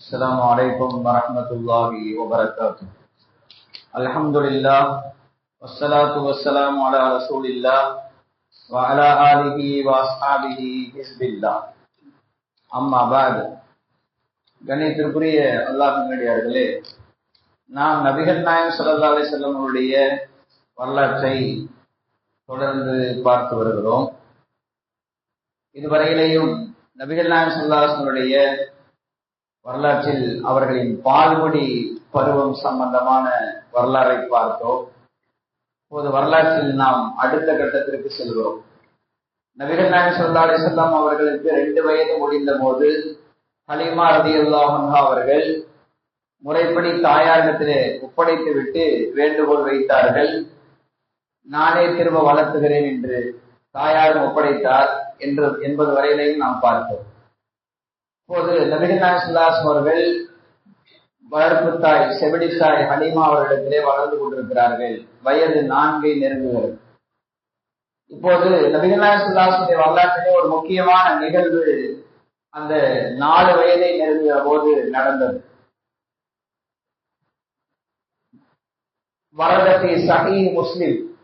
السلام عليكم ورحمة الله وبركاته الحمد لله والصلاة والسلام على رسول الله وعلى آله وأصحابه حزب الله أما بعد கணித்திற்குரிய அல்லாஹினடியார்களே நாம் நபிகள் நாயம் சல்லா அலி செல்லமுடைய வரலாற்றை தொடர்ந்து பார்த்து வருகிறோம் இதுவரையிலேயும் நபிகள் நாயம் சல்லாசனுடைய வரலாற்றில் அவர்களின் பால்குடி பருவம் சம்பந்தமான வரலாறை பார்த்தோம். இப்போது வரலாற்றில் நாம் அடுத்த கட்டத்திற்கு செல்கிறோம். நபிகள் நாயம் சல்லா செல்லாம் அவர்களுக்கு ரெண்டு வயது முடிந்த போது ஹலிமா ரதியுல்லாஹா அவர்கள் முறைப்படி தாயாரிடத்திலே ஒப்படைத்து விட்டு வேண்டுகோள் வைத்தார்கள். நானே திரும்ப வளர்த்துகிறேன் என்று தாயாரும் ஒப்படைத்தார். என்று என்பது வரையிலையும் நாம் பார்த்தோம். இப்போது நபிகள் நாயசுல்லாஸ் அவர்கள் வளர்ப்பு தாய் செவிடி தாய் ஹலீமா அவர்களிடத்திலே வளர்ந்து கொண்டிருக்கிறார்கள். வயது நான்கை நெருங்குகிறது. இப்போது நபிகள் நாயசுல்லாசுடைய வரலாற்றிலே ஒரு முக்கியமான நிகழ்வு அந்த நாலு வயதை நெருங்கிய போது நடந்தது. வரதத்தை சஹி முஸ்லிம்.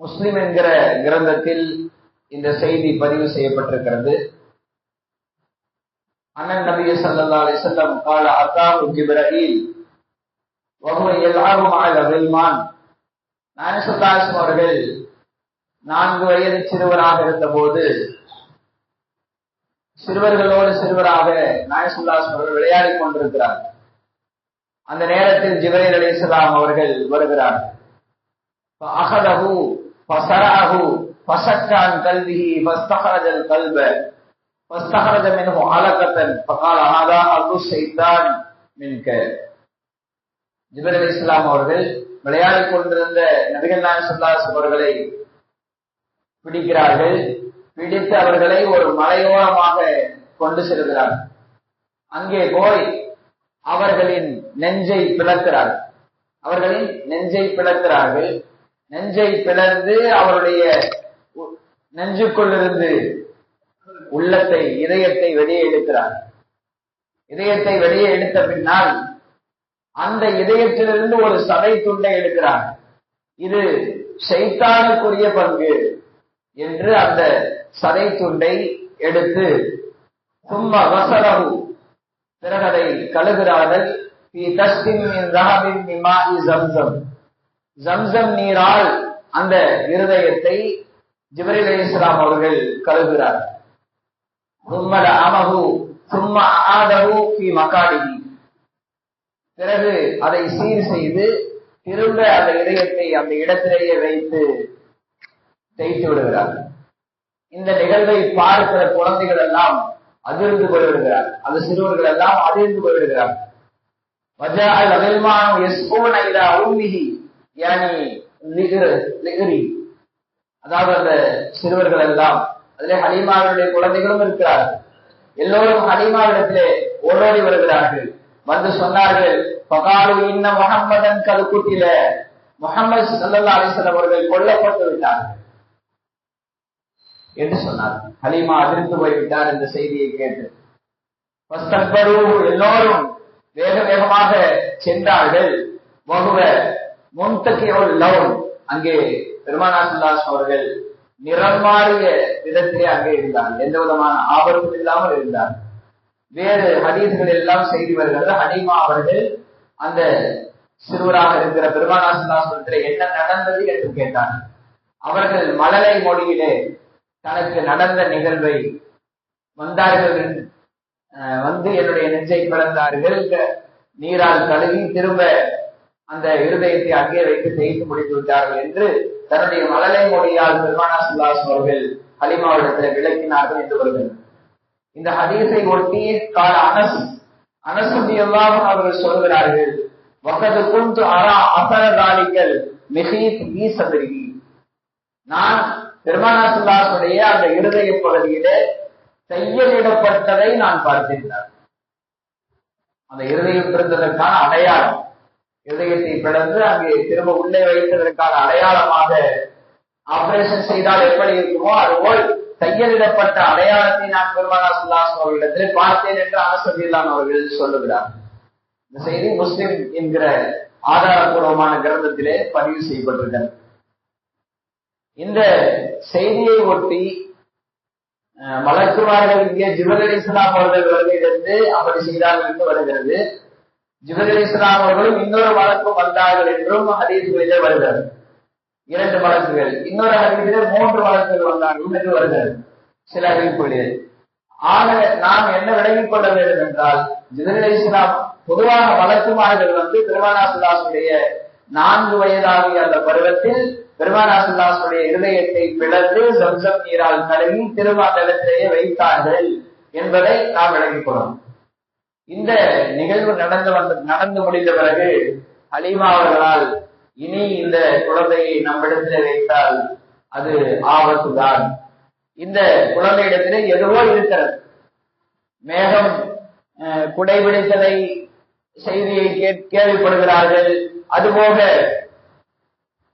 முஸ்லிம் என்கிற கிரந்தத்தில் இந்த செய்தி பதிவு செய்யப்பட்டிருக்கிறது. அண்ணன் நபி சல்லா அலிசல்லம் கால அத்தாஹு ஜிப்ரஹீல் வகுவ எல்லாரும் அல்மான் நாயசல்லாசம் அவர்கள் நான்கு வயது சிறுவராக இருந்த போது சிறுவர்களோடு சிறுவராக நாயசுல்லாசம் அவர்கள் விளையாடிக் கொண்டிருக்கிறார். அந்த நேரத்தில் ஜிபரேல் அலி இஸ்லாம் அவர்கள் வருகிறார்கள் அகலகு பசராகு பசக்கான் கல்வி பஸ்தகரஜல் கல்வ பஸ்தகரஜ منه علقة فقال هذا அபு الشيطان منك. ஜிபர் அலி இஸ்லாம் அவர்கள் விளையாடிக் கொண்டிருந்த நபிகள் நாயன் சொல்லாஸ் அவர்களை பிடிக்கிறார்கள். பிடித்து அவர்களை ஒரு மலையோரமாக கொண்டு செல்கிறார்கள். அங்கே போய் அவர்களின் நெஞ்சை பிளக்கிறார்கள். அவர்களின் நெஞ்சை பிளக்கிறார்கள். நெஞ்சை பிளந்து அவருடைய நெஞ்சுக்குள்ளிருந்து உள்ளத்தை இதயத்தை வெளியே எடுக்கிறார். இதயத்தை வெளியே எடுத்த பின்னால் அந்த இதயத்திலிருந்து ஒரு சதை துண்டை எடுக்கிறார். இது சைத்தானுக்குரிய பங்கு என்று அந்த சதை துண்டை எடுத்து சும்மா வசரகு பிறகதை கழுகிறார்கள். ஜம்சம் நீரால் அந்த இருதயத்தை ஜிபரில் இஸ்லாம் அவர்கள் கழுகிறார் சும்மல அமகு சும்மா ஆதகு பிறகு அதை சீர் செய்து திரும்ப அந்த இதயத்தை அந்த இடத்திலேயே வைத்து தேய்த்து விடுகிறார். இந்த நிகழ்வை பார்க்கிற குழந்தைகள் எல்லாம் அதிர்ந்து கொள்கிறார் அந்த சிறுவர்கள் எல்லாம் அதிர்ந்து கொள்கிறார் வஜால் அகல்மானு எஸ்போன் ஐதா உம்மிஹி யானி அதாவது அந்த சிறுவர்கள் எல்லாம் அதிலே ஹலீமாவுடைய குழந்தைகளும் இருக்கிறார்கள். எல்லோரும் ஹலீமாவிடத்திலே ஓடோடி வருகிறார்கள். வந்து சொன்னார்கள் பகாலு இன்ன முகம்மதன் கருக்கூட்டில முகமது சல்லா அலிசன் அவர்கள் கொல்லப்பட்டு விட்டார்கள். என்று சொன்னார். ஹலீமா அதிர்ந்து போய்விட்டார் இந்த செய்தியை கேட்டு. எல்லோரும் வேக வேகமாக சென்றார்கள். வகுவ முன்தக்கியோல் லவ் அங்கே பெருமானாசுல்லாஸ் அவர்கள் நிறம் மாறிய விதத்திலே அங்கே இருந்தார் எந்த விதமான ஆபத்தும் இல்லாமல் இருந்தார் வேறு ஹதீஸ்கள் எல்லாம் செய்தி வருகிறது. ஹனீமா அவர்கள் அந்த சிறுவராக இருக்கிற பெருமானாசுல்லாஸ் என்ன நடந்தது என்று கேட்டார். அவர்கள் மலரை மொழியிலே தனக்கு நடந்த நிகழ்வை வந்தார்கள் வந்து என்னுடைய நெஞ்சை பிறந்தார்கள் நீரால் கழுவி திரும்ப அந்த இருதயத்தை அங்கே வைத்து செய்து முடித்து விட்டார்கள் என்று தன்னுடைய மழலை மொழியால் பெருமானா சுல்லாஸ் அவர்கள் ஹலிமாவிடத்தில் விளக்கினார்கள் என்று வருகிறது. இந்த ஹதீஸை ஒட்டி கால அனசு அனசுதி எல்லாம் அவர்கள் சொல்கிறார்கள் வகது குந்து அரா அசரதானிகள் மிகீத் ஈ நான் பெருமானா சுல்லாசுடைய அந்த இருதய பகுதியிலே செய்யலிடப்பட்டதை நான் பார்த்திருந்தார். அந்த இருதயம் பிறந்ததற்கான அடையாளம் இதயத்தை பிளந்து அங்கே திரும்ப உள்ளே வைத்ததற்கான அடையாளமாக ஆபரேஷன் செய்தால் எப்படி இருக்குமோ அதுபோல் தையலிடப்பட்ட அடையாளத்தை நான் பெருமானா சுல்லாஸ் அவர்களிடத்தில் பார்த்தேன் என்று அனசதியில்லான் அவர்கள் சொல்லுகிறார். இந்த செய்தி முஸ்லிம் என்கிற ஆதாரபூர்வமான கிரந்தத்திலே பதிவு செய்யப்பட்டிருக்கிறது. இந்த செய்தியை ஒட்டி மலக்குமார்கள் இங்கே ஜிபல் அலி இஸ்லாம் அவர்கள் வருகையிலிருந்து அப்படி செய்தார்கள் என்று வருகிறது. ஜிபல் இஸ்லாம் அவர்களும் இன்னொரு வழக்கும் வந்தார்கள் என்றும் ஹதீஸ்களிலே வருகிறது. இரண்டு வழக்குகள். இன்னொரு அறிவிலே மூன்று வழக்குகள் வந்தார்கள் என்று வருகிறது. சில அறிவிப்புகளில் ஆக நாம் என்ன விளங்கிக் கொள்ள வேண்டும் என்றால் ஜிபல் இஸ்லாம் பொதுவாக வழக்குமார்கள் வந்து பெருமானாசுல்லாசுடைய நான்கு வயதாகிய அந்த பருவத்தில் பெருமானாசுல்லாசுடைய இருதயத்தை பிளந்து சம்சம் நீரால் கழுவி திருமாண்டலத்திலேயே வைத்தார்கள் என்பதை நாம் விளங்கிக் கொள்ளணும். இந்த நிகழ்வு நடந்து வந்த நடந்து முடிந்த பிறகு ஹலீமா அவர்களால் இனி இந்த குழந்தையை நம்மிடத்தில் வைத்தால் அது ஆபத்துதான். இந்த குழந்தையிடத்திலே எதுவோ இருக்கிறது. மேகம் குடைபிடித்ததை செய்தியை கேள்விப்படுகிறார்கள். அதுபோக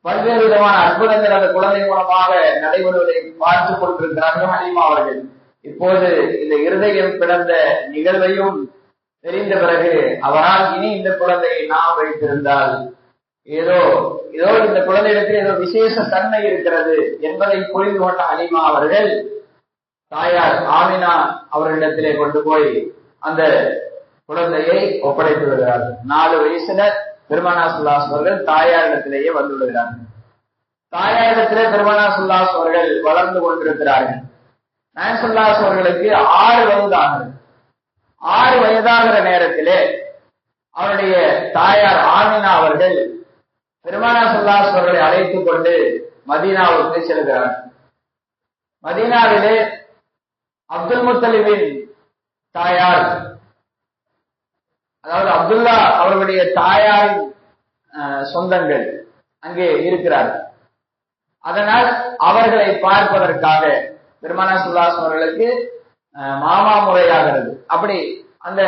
பல்வேறு விதமான அற்புதங்கள் அந்த குழந்தை மூலமாக நடைபெறுவதை பார்த்துக் கொண்டிருக்கிறார்கள் ஹலீமா அவர்கள். இப்போது இந்த இருதயம் பிறந்த நிகழ்வையும் தெரிந்த பிறகு அவரால் இனி இந்த குழந்தையை நாம் வைத்திருந்தால் ஏதோ ஏதோ இந்த குழந்தையிடத்தில் ஏதோ விசேஷ தன்மை இருக்கிறது என்பதை புரிந்து கொண்ட அலிமா அவர்கள் தாயார் ஆமினா அவர்களிடத்திலே கொண்டு போய் அந்த குழந்தையை ஒப்படைத்து விடுகிறார்கள். நாலு வயசுல பெருமானா சுல்லாஸ் அவர்கள் தாயாரிடத்திலேயே வந்து விடுகிறார்கள். தாயாரிடத்திலே பெருமானா சுல்லாஸ் அவர்கள் வளர்ந்து கொண்டிருக்கிறார்கள். நாயசுல்லாஸ் அவர்களுக்கு ஆறு வயதாகிறது ஆறு வயதாகிற நேரத்திலே அவருடைய தாயார் ஆமினா அவர்கள் பெருமானா சுல்லாஸ் அவர்களை அழைத்துக் கொண்டு மதீனாவுக்கு செல்கிறார். மதீனாவிலே அப்துல் முத்தலிபின் தாயார் அதாவது அப்துல்லா அவர்களுடைய தாயாரின் சொந்தங்கள் அங்கே இருக்கிறார்கள் அதனால் அவர்களை பார்ப்பதற்காக பெருமானா சுல்லாஸ் அவர்களுக்கு மாமா முறையாகிறது. அப்படி அந்த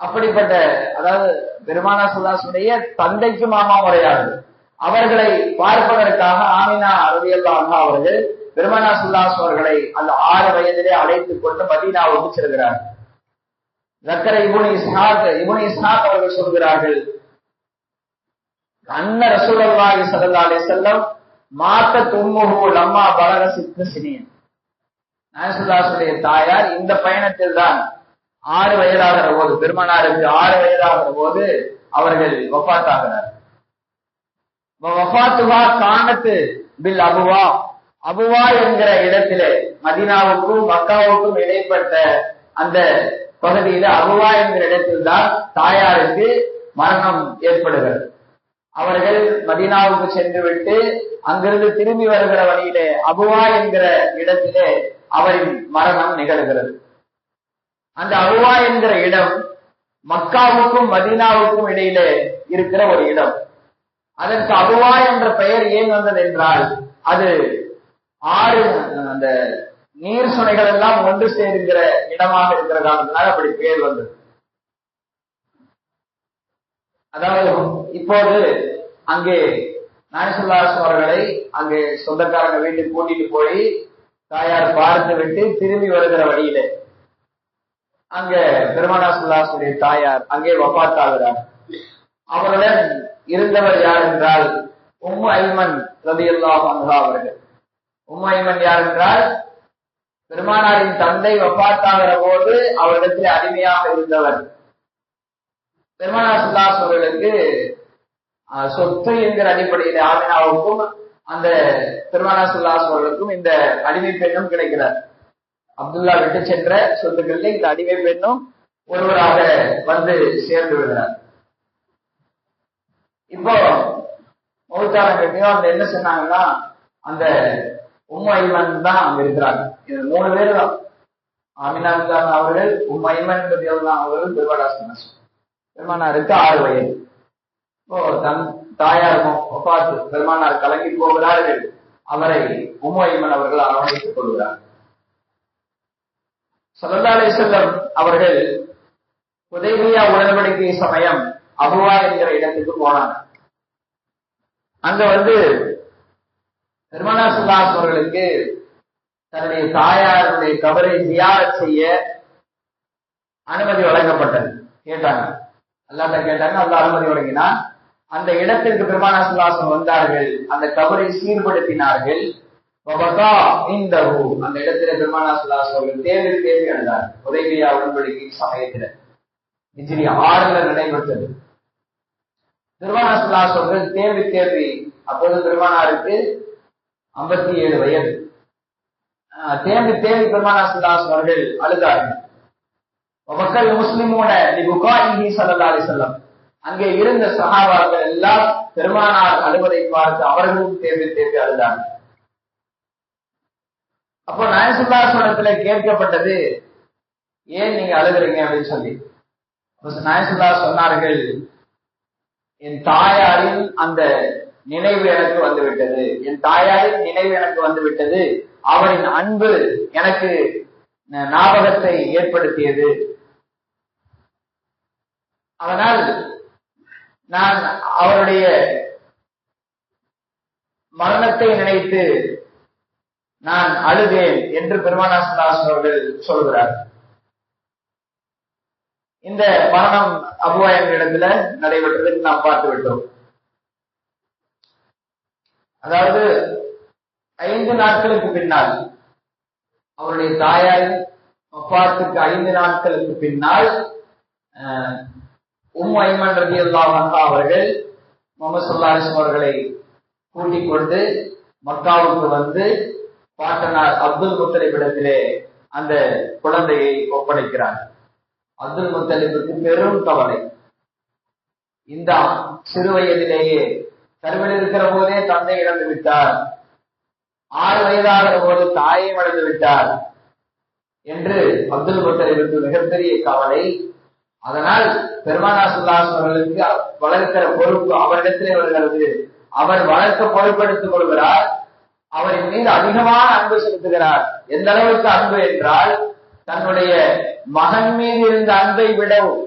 அப்படிப்பட்ட அதாவது பெருமானா சுல்லாசுடைய தந்தைக்கு மாமா முறையாகிறது. அவர்களை பார்ப்பதற்காக ஆமினா ரவியல்லாஹா அவர்கள் பெருமானா சுல்லாஸ் அவர்களை அந்த ஆறு வயதிலே அழைத்துக் கொண்டு மதீனாவுக்கு செல்கிறார்கள். ஜக்கர இபுனி இஸ்ஹாக் இபுனி இஸ்ஹாக் அவர்கள் சொல்கிறார்கள் அண்ணன் ரசூலல்லாஹி ஸல்லல்லாஹு அலைஹி மாத்த தும்முகு லம்மா பலக சித்த சினியன் நாயசுல்லாசுடைய தாயார் இந்த பயணத்தில் தான் ஆறு வயதாகிற போது பெருமனாருக்கு ஆறு வயதாகிற போது அவர்கள் வஃபாத்தாகிறார் வஃபாத்துவா காணத்து பில் அபுவா. அபுவா என்கிற இடத்திலே மதினாவுக்கும் மக்காவுக்கும் இடைப்பட்ட அந்த பகுதியில அபுவா என்கிற இடத்தில் தான் தாயாருக்கு மரணம் ஏற்படுகிறது. அவர்கள் மதீனாவுக்கு சென்று விட்டு அங்கிருந்து திரும்பி வருகிற வழியிலே அபுவா என்கிற இடத்திலே அவரின் மரணம் நிகழ்கிறது. அந்த அருவா என்கிற இடம் மக்காவுக்கும் மதீனாவுக்கும் இடையிலே இருக்கிற ஒரு இடம். அதற்கு அருவா என்ற பெயர் ஏன் வந்தது என்றால் அது ஆறு அந்த நீர் சுனைகள் எல்லாம் ஒன்று சேருகிற இடமாக இருக்கிற காரணத்தினால அப்படி பெயர் வந்தது. அதாவது இப்போது அங்கே நாயசுல்லாஸ் அவர்களை அங்கே சொந்தக்காரங்க வீட்டுக்கு கூட்டிட்டு போய் தாயார் பார்த்து விட்டு திரும்பி வருகிற வழியில. அங்க பெருமானா சுல்லாசுடைய தாயார் அங்கே வப்பாத்தாகிறார் அவருடன் இருந்தவர் யார் என்றால் உம்மு ஐமன் அல்லா அன்ஹா அவர்கள். உம்மு ஐமன் யார் என்றால் பெருமானாரின் தந்தை வப்பாத்தாகிற போது அவரிடத்தில் அடிமையாக இருந்தவர். பெருமானா சுல்லாஸ் அவர்களுக்கு சொத்து என்கிற அடிப்படையில் ஆமினாவுக்கும் அந்த பெருமானா சுல்லாஸ் அவர்களுக்கும் இந்த அடிமை பெண்ணும் கிடைக்கிறார். அப்துல்லா விட்டு சென்ற சொத்துக்களில் இந்த அடிமை பெண்ணும் ஒருவராக வந்து சேர்ந்து விடுறார் இப்போ மௌத்தான கட்டியும் அந்த என்ன சொன்னாங்கன்னா அந்த உம்மைமன் தான் அங்க இருக்கிறாங்க. இது மூணு பேர் தான். ஆமினா அவர்கள் உம்மைமன் தான் அவர்கள் பெருமாடாசன பெருமானாருக்கு ஆறு வயது. இப்போ தன் தாயார் பார்த்து பெருமானார் கலங்கி போகிறார்கள். அவரை உம்மைமன் அவர்கள் அரவணைத்துக் கொள்கிறார். சல்லல்லாலே செல்லம் அவர்கள் உதவியா உடன்படிக்கை சமயம் அபுவா என்கிற இடத்துக்கு போனாங்க. அங்க வந்து பெருமானா சுல்லாஸ் அவர்களுக்கு தன்னுடைய தாயாருடைய கபரை ஜியாரத் செய்ய அனுமதி வழங்கப்பட்டது. கேட்டாங்க. அல்லாத கேட்டாங்க அல்ல அனுமதி வழங்கினா அந்த இடத்திற்கு பெருமானா சுல்லாசம் வந்தார்கள். அந்த கபரை சீர்படுத்தினார்கள். இந்த அந்த இடத்துல பெருமானா சுல்லாசம் அவர்கள் தேவை தேவை அழுதார். உதவியா உடன்படிக்கை சமயத்துல. இஜிரி ஆறுல நடைபெற்றது. பெருமானா சுல்லாஸ் அவர்கள் தேவி தேவி அப்போது பெருமானாருக்கு ஐம்பத்தி ஏழு வயது தேர்வு தேவி பெருமானா சுல்லாஸ் அவர்கள் அழுதார்கள். மக்கள் முஸ்லிமோன புகாயிஹி சல்லா அலிசல்லம் அங்கே இருந்த சகாபாக்கள் எல்லாம் பெருமானார் அழுவதை பார்த்து அவர்களும் தேர்வு தேர்வு அழுதாங்க அப்போ நாயசுல்லாசனத்துல கேட்கப்பட்டது ஏன் நீங்க அழுகுறீங்க? அப்படின்னு சொல்லி. நாயசுல்லா சொன்னார்கள் என் தாயாரின் அந்த நினைவு எனக்கு வந்து விட்டது என் தாயாரின் நினைவு எனக்கு வந்து விட்டது அவரின் அன்பு எனக்கு ஞாபகத்தை ஏற்படுத்தியது. அதனால் நான் அவருடைய மரணத்தை நினைத்து நான் அழுதேன் என்று பெருமானாசனாஸ் அவர்கள் சொல்கிறார். இந்த மரணம் அபுவா என்ற இடத்துல நடைபெற்றதுக்கு நாம் பார்த்து விட்டோம். அதாவது ஐந்து நாட்களுக்கு பின்னால் அவருடைய தாயாரின் ஒப்பாத்துக்கு ஐந்து நாட்களுக்கு பின்னால் உம் ஐமன் அல்லா அல்லாஹா அவர்கள் முகமது சொல்லாஹிம் அவர்களை கூட்டிக் கொண்டு மக்காவுக்கு வந்து பாட்டனார் அப்துல் முத்தலிபிடத்திலே அந்த குழந்தையை ஒப்படைக்கிறார். அப்துல் முத்தலிபுக்கு பெரும் கவலை. இந்த சிறு வயதிலேயே கருவில் இருக்கிற போதே தந்தை இழந்து விட்டார். ஆறு வயதாகிற போது தாயை இழந்து விட்டார். என்று அப்துல் முத்தலிபுக்கு மிகப்பெரிய கவலை. அதனால் பெருமானா சுல்லாஸ் அவர்களுக்கு வளர்க்கிற பொறுப்பு அவரிடத்திலே வருகிறது. அவர் வளர்க்க பொறுப்பெடுத்துக் கொள்கிறார். அவரின் மீது அதிகமான அன்பு செலுத்துகிறார். எந்த அளவுக்கு அன்பு என்றால் தன்னுடைய மகன் மீது இருந்த அன்பை விடவும்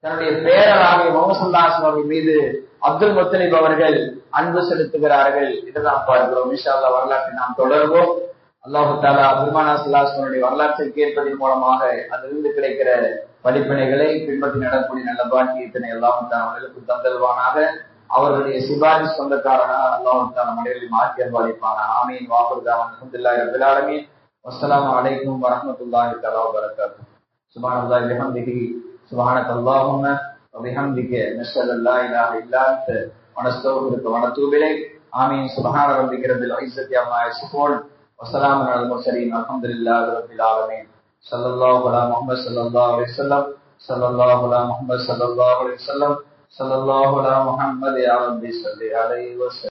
தன்னுடைய பேரராகிய முகமதுல்லாஸ் அவர்கள் மீது அப்துல் முத்தலிப் அவர்கள் அன்பு செலுத்துகிறார்கள். இதுதான் பார்க்கிறோம். வரலாற்றை நாம் தொடர்வோம். அல்லாஹு தாலா பெருமானா சுல்லாஸ்வனுடைய வரலாற்றை கேட்பதன் மூலமாக அதிலிருந்து கிடைக்கிற படிப்பினைகளை பின்பற்றி நடக்கூடிய நல்ல பாக்கியத்தினை எல்லாம் அவர்களுக்கு தந்தல்வானாக அவர்களுடைய சிபாரிஸ் சொந்தக்காரனாக அல்லாஹு தாலா மனிதர்களை மாற்றி அன்பாளிப்பான ஆமீன் வாக்குறுதான் அலமதுல்லாஹி ரபில் ஆலமீன் வஸ்ஸலாமு அலைக்கும் வரஹ்மத்துல்லாஹி தஆலா வபரகாத்துஹு சுப்ஹானல்லாஹி வபிஹம்திஹி சுப்ஹானக அல்லாஹும்ம وبحمدك نشهد ان لا اله الا انت ونستغفرك ونتوب اليك امين سبحان ربك رب العزه عما يصفون وسلام على المرسلين، الحمد لله رب العالمين. صلى الله على محمد، صلى الله عليه وسلم. صلى الله على محمد، صلى الله عليه وسلم. صلى الله على محمد، يا رب صل عليه وسلم.